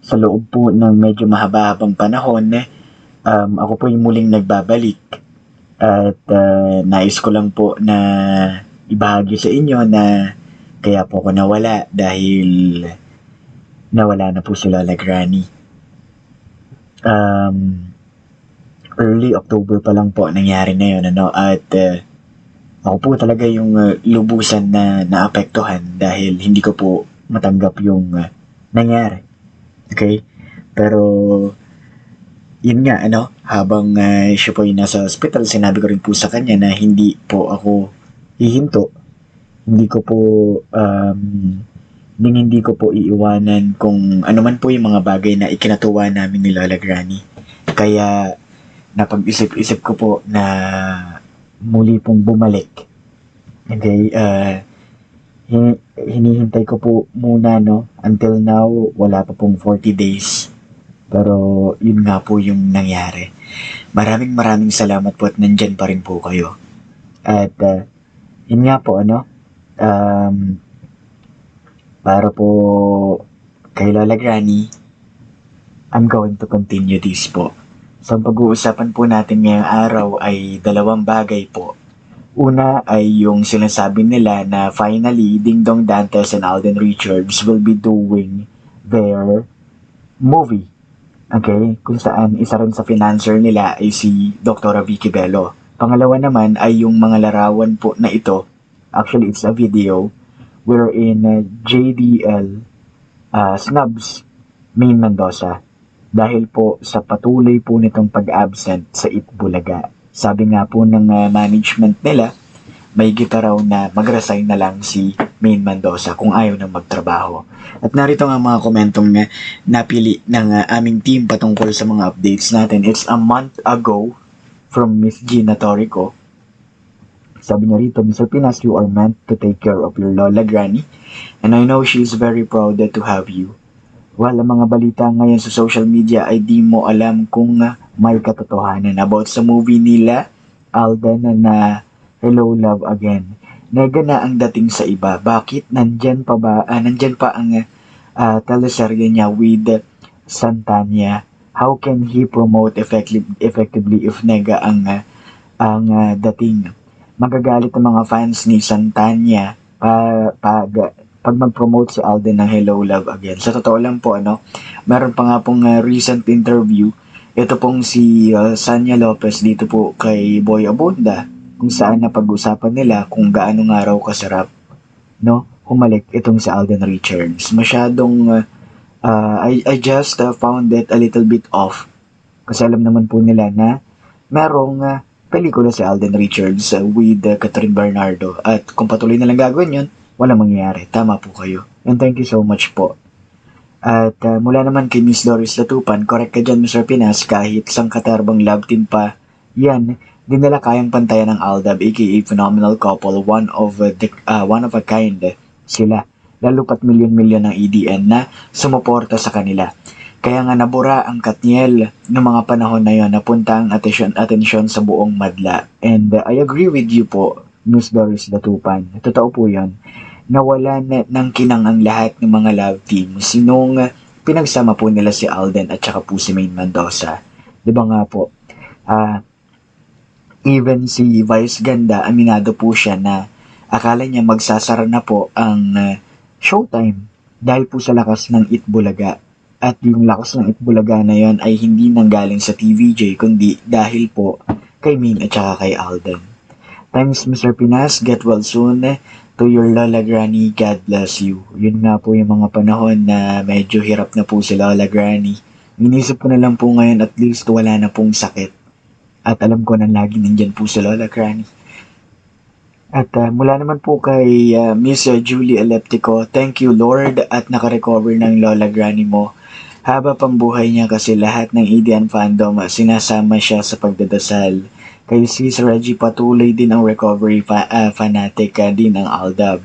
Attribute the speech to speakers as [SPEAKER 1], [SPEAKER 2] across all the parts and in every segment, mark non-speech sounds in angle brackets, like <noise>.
[SPEAKER 1] sa loob po ng medyo mahaba-habang panahon, um, ako po yung muling nagbabalik at uh, nais ko lang po na ibahagi sa inyo na kaya po ako nawala dahil nawala na po si Lola Granny. Um, early October pa lang po nangyari na yun ano at uh, ako po talaga yung uh, lubusan na naapektuhan dahil hindi ko po matanggap yung uh, nangyari. Okay? Pero yun nga, ano, habang uh, siya po yung nasa hospital, sinabi ko rin po sa kanya na hindi po ako hihinto. Hindi ko po, um, hindi, hindi ko po iiwanan kung ano man po yung mga bagay na ikinatuwa namin ni Lola Granny. Kaya, napag-isip-isip ko po na muli pong bumalik. Okay, uh, hinihintay ko po muna, no, until now, wala pa pong 40 days pero yun nga po yung nangyari. Maraming maraming salamat po at nandyan pa rin po kayo. At uh, yun nga po ano, um, para po kay Lola Granny, I'm going to continue this po. So pag-uusapan po natin ngayong araw ay dalawang bagay po. Una ay yung sinasabi nila na finally Ding Dong Dantes and Alden Richards will be doing their movie Okay, kung saan isa rin sa financer nila ay si Dr. Vicky Bello. Pangalawa naman ay yung mga larawan po na ito. Actually, it's a video wherein uh, JDL uh, snubs Main Mendoza dahil po sa patuloy po nitong pag-absent sa Itbulaga. Sabi nga po ng uh, management nila, may gita raw na mag-resign na lang si Main Mendoza kung ayaw nang magtrabaho. At narito nga mga komentong na napili ng uh, aming team patungkol sa mga updates natin. It's a month ago from Miss Gina Torico. Sabi niya rito, Mr. Pinas, you are meant to take care of your Lola Granny and I know she's very proud to have you. Well, ang mga balita ngayon sa social media ay di mo alam kung uh, may katotohanan about sa movie nila Alden na Hello Love Again. Nega na ang dating sa iba. Bakit nandyan pa ba, ah, nandyan pa ang uh, teleserye niya with Santanya? How can he promote effective, effectively if nega ang uh, ang uh, dating? Magagalit ang mga fans ni Santanya pa, pag pag mag-promote si Alden ng Hello Love Again. Sa totoo lang po, ano, meron pa nga pong uh, recent interview. Ito pong si uh, Sanya Lopez dito po kay Boy Abunda kung saan napag-usapan nila kung gaano nga raw kasarap no humalik itong si Alden Richards. Masyadong uh, uh, I, I just uh, found it a little bit off kasi alam naman po nila na merong uh, pelikula si Alden Richards uh, with uh, Catherine Bernardo at kung patuloy na lang gagawin yun, walang mangyayari. Tama po kayo. And thank you so much po. At uh, mula naman kay Miss Doris Latupan, correct ka dyan Mr. Pinas, kahit isang katarbang love team pa, yan, di nila kayang pantayan ng Aldab aka phenomenal couple, one of the, uh, one of a kind sila. Lalo pat milyon-milyon ng EDN na sumuporta sa kanila. Kaya nga nabura ang Katniel ng mga panahon na yon napunta ang atensyon, atensyon sa buong madla. And uh, I agree with you po, Miss Doris Datupan. Totoo po yon Nawala na ng kinang ang lahat ng mga love teams nung uh, pinagsama po nila si Alden at saka po si Maine Mendoza. Ba nga po? Ah, uh, Even si Vice Ganda, aminado po siya na akala niya magsasara na po ang uh, showtime dahil po sa lakas ng Itbulaga. At yung lakas ng Itbulaga na yon ay hindi nanggaling sa TVJ kundi dahil po kay Min at saka kay Alden. Thanks Mr. Pinas, get well soon to your Lola Granny, God bless you. Yun nga po yung mga panahon na medyo hirap na po si Lola Granny. Inisip ko na lang po ngayon at least wala na pong sakit at alam ko na lagi nandyan po si Lola Granny. At uh, mula naman po kay uh, Miss Julie Eleptico, thank you Lord at nakarecover ng Lola Granny mo. haba pang buhay niya kasi lahat ng Indian fandom ah, sinasama siya sa pagdadasal. Kay Sis Reggie patuloy din ang recovery fa- ah, fanatic ah, din ang Aldab.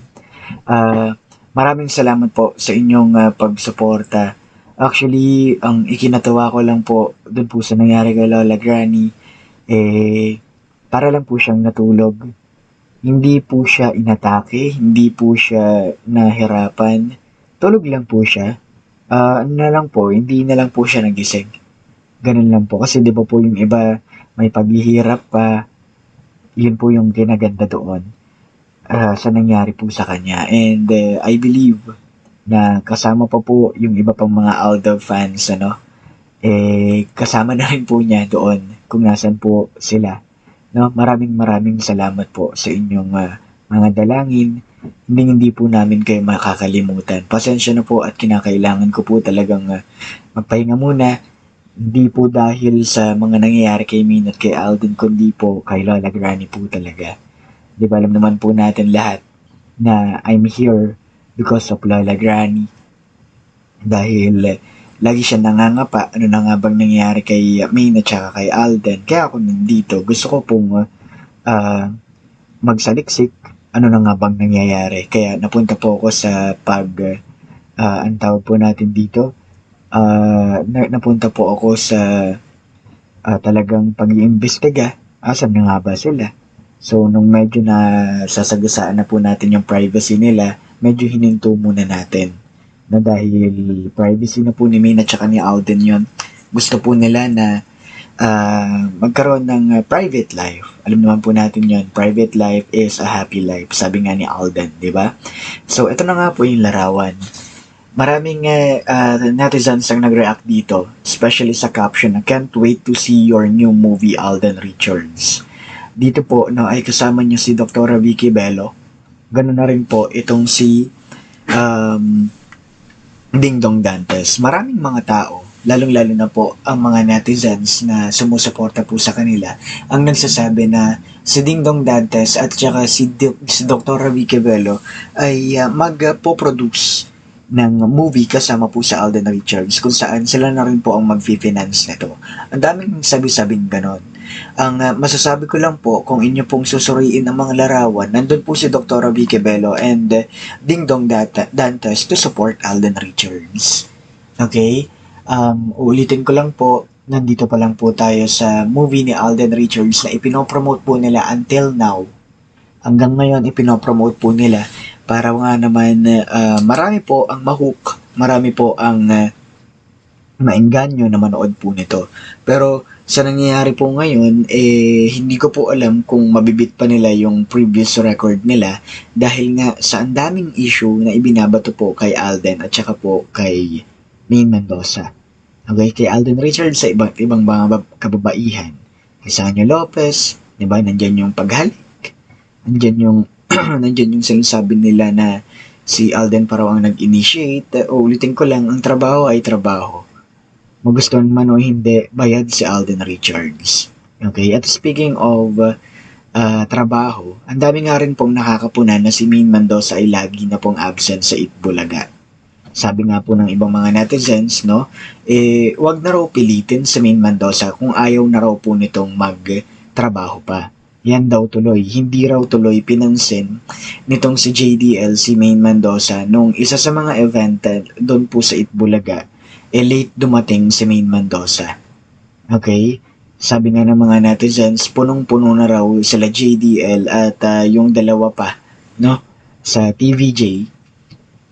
[SPEAKER 1] Ah, maraming salamat po sa inyong ah, pagsuporta. Actually, ang ikinatawa ko lang po doon po sa nangyari kay Lola Granny, eh, para lang po siyang natulog. Hindi po siya inatake, hindi po siya nahirapan. Tulog lang po siya. Ano na lang po, hindi na lang po siya nagising. Ganun lang po. Kasi di ba po yung iba may paghihirap pa. Yun po yung ginaganda doon ah, sa nangyari po sa kanya. And eh, I believe na kasama pa po yung iba pang mga Aldo fans, ano, eh, kasama na rin po niya doon kung nasan po sila. No, maraming maraming salamat po sa inyong ah, mga dalangin. Hindi hindi po namin kayo makakalimutan. Pasensya na po at kinakailangan ko po talagang ah, magpahinga muna. Hindi po dahil sa mga nangyayari kay Min at kay Alden, kundi po kay Lola Granny po talaga. Di ba alam naman po natin lahat na I'm here because of Lola Granny. Dahil eh, lagi siya nangangapa, ano na nga bang nangyayari kay Min at saka kay Alden. Kaya ako nandito, gusto ko pong ah, magsaliksik, ano na nga bang nangyayari. Kaya napunta po ako sa pag, ah, ang tawag po natin dito, Ah, na, napunta po ako sa ah, talagang pag-iimbestiga. Asan na nga ba sila? So, nung medyo na sasagasaan na po natin yung privacy nila, medyo hininto muna natin. Na dahil privacy na po ni Min at ni Alden yon gusto po nila na ah, magkaroon ng ah, private life. Alam naman po natin yon private life is a happy life. Sabi nga ni Alden, di ba? So, ito na nga po yung larawan. Maraming eh, ah, netizens ang nag-react dito, especially sa caption na can't wait to see your new movie Alden Richards. Dito po no, ay kasama niyo si Dr. Vicky Bello. Ganun na rin po itong si um, Ding Dong Dantes. Maraming mga tao, lalong-lalo na po ang mga netizens na sumusuporta po sa kanila, ang nagsasabi na si Ding Dong Dantes at saka si, Di- si Dr. Vicky Bello ay ah, mag-po-produce ng movie kasama po sa Alden Richards kung saan sila na rin po ang mag-finance nito. Ang daming sabi-sabing ganon. Ang ah, masasabi ko lang po, kung inyo pong susuriin ang mga larawan, nandun po si Dr. Vicky Bello and eh, Ding Dong Dat- Dantes to support Alden Richards. Okay? Um, ulitin ko lang po, nandito pa lang po tayo sa movie ni Alden Richards na ipinopromote po nila until now. Hanggang ngayon, ipinopromote po nila para nga naman ah, marami po ang mahook, marami po ang uh, maengganyo na manood po nito. Pero sa nangyayari po ngayon, eh, hindi ko po alam kung mabibit pa nila yung previous record nila dahil nga sa ang daming issue na ibinabato po kay Alden at saka po kay Maine Mendoza. Okay, kay Alden Richards sa ibang ibang mga bab- kababaihan. Kay Sanyo Lopez, di ba, nandyan yung paghalik. Nandyan yung, <clears throat> nandyan yung sinasabi nila na si Alden pa raw ang nag-initiate. O, ulitin ko lang, ang trabaho ay trabaho magustuhan man o hindi, bayad si Alden Richards. Okay, at speaking of uh, uh, trabaho, ang dami nga rin pong nakakapunan na si Min Mendoza ay lagi na pong absent sa Itbulaga. Sabi nga po ng ibang mga netizens, no, eh, wag na raw pilitin si Min Mendoza kung ayaw na raw po nitong magtrabaho pa. Yan daw tuloy. Hindi raw tuloy pinansin nitong si JDL, si Main Mendoza, nung isa sa mga event doon po sa Itbulaga, eh late dumating si Main Mendoza. Okay? Sabi nga ng mga netizens, punong-puno na raw sila JDL at ah, yung dalawa pa, no? Sa TVJ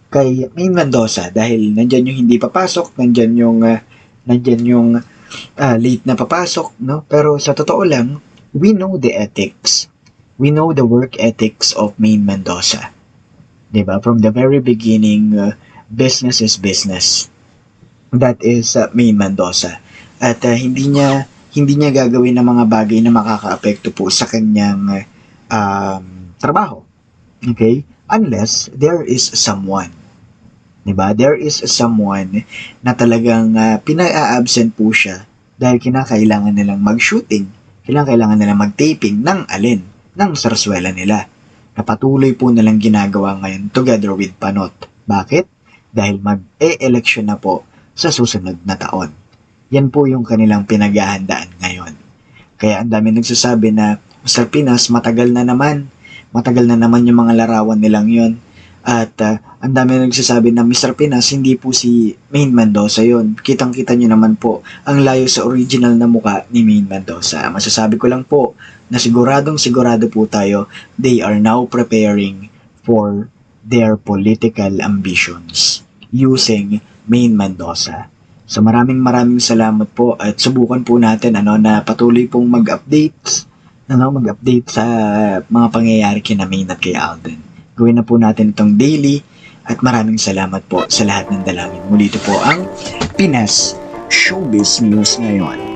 [SPEAKER 1] kay Main Mendoza dahil nandyan yung hindi papasok, nandyan yung ah, nandyan yung ah, late na papasok, no? Pero sa totoo lang, we know the ethics. We know the work ethics of Main Mendoza. 'Di ba? From the very beginning, ah, business is business that is uh, Maine Mendoza. At uh, hindi niya hindi niya gagawin ng mga bagay na makakaapekto po sa kanyang um, trabaho. Okay? Unless there is someone. 'Di ba? There is someone na talagang uh, pina-absent po siya dahil kinakailangan nilang mag-shooting, kinakailangan nilang mag-taping ng alin, ng sarswela nila. Na patuloy po nilang ginagawa ngayon together with Panot. Bakit? Dahil mag-e-election na po sa susunod na taon. Yan po yung kanilang pinaghahandaan ngayon. Kaya ang dami nagsasabi na, Mr. Pinas, matagal na naman. Matagal na naman yung mga larawan nilang yon At ah, ang dami nagsasabi na Mr. Pinas, hindi po si Main Mendoza yon Kitang-kita nyo naman po ang layo sa original na muka ni Main Mendoza. Masasabi ko lang po na siguradong sigurado po tayo they are now preparing for their political ambitions using Main Mendoza. So maraming maraming salamat po at subukan po natin ano na patuloy pong mag-update ano, mag-update sa mga pangyayari kina Main at kay Alden. Gawin na po natin itong daily at maraming salamat po sa lahat ng dalangin. Muli ito po ang Pinas Showbiz News ngayon.